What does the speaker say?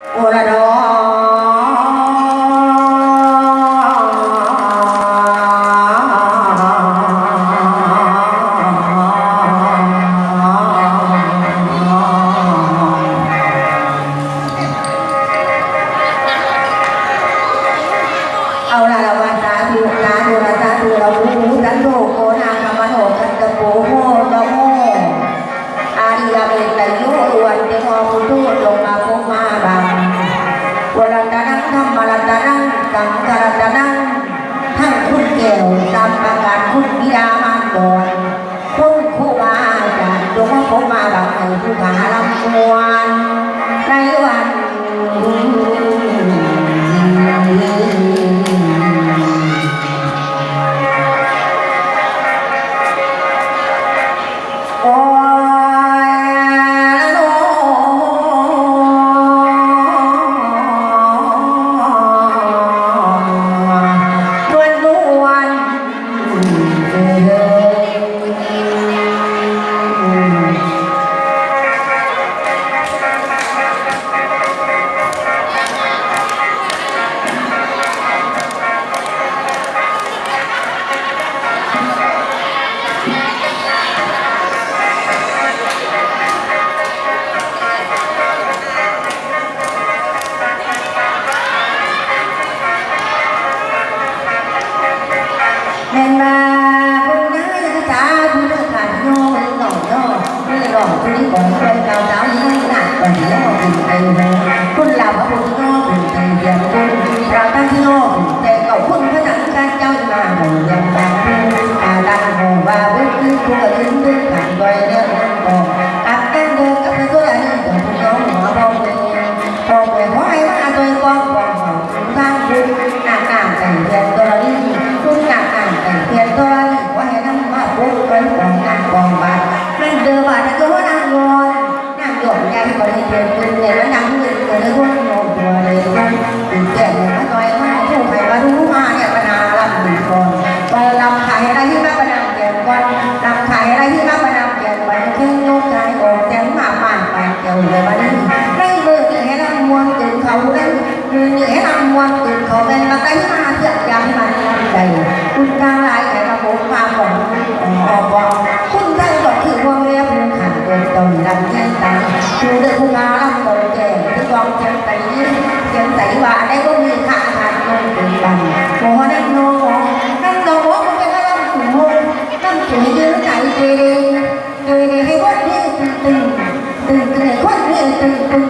โอ วตามประกาศคุณบิดามารดอนคุณครูบาอาจารย์จงมาพบมาบังในผู้ขาลำมวนในวัน อหน่อยคุณนี่บอกไปเก่าสาวยิ่หนักกว่านี้ก็ถึงใจเลยคุณเหล่าพระพุทธโยถึงใจเดียแรา ใจก็เลยเดินคุณเนี่ยมันนั่เงินก็เลยว่าโง่ตัวเลยว่าถึงแก่เนี่ยมาต่อยมาถ้ารู้มาเนี่ยปัญหาลำดีก่อนไปลำขายอะไรที่มาประนามแก่ก่อนลำขายอะไรที่มาประนามแก่ไปขึ้นโลกใจออกแจ้งมาบ้านไปเกี่ยวเลยมาดิให้เบิกให้ลำมวนตื่นเขาเล่นยืนให้ลำมวนตื่นเขาเล่นมาไต่มา คือเดือคุณมาลำตรงแก่ที่กองเจียนไต่เจียนไต่ว่าได้ก็มีขาขาดลงถึงบังโมนั่งโนนั่งโนมันเป็นลำถุงโมนั่งถุงยืนใจเจเจให้วัดนี้ตึงตึงตึงตึงคนนี้ตึงตึงต้องเปลี่ยนโอ้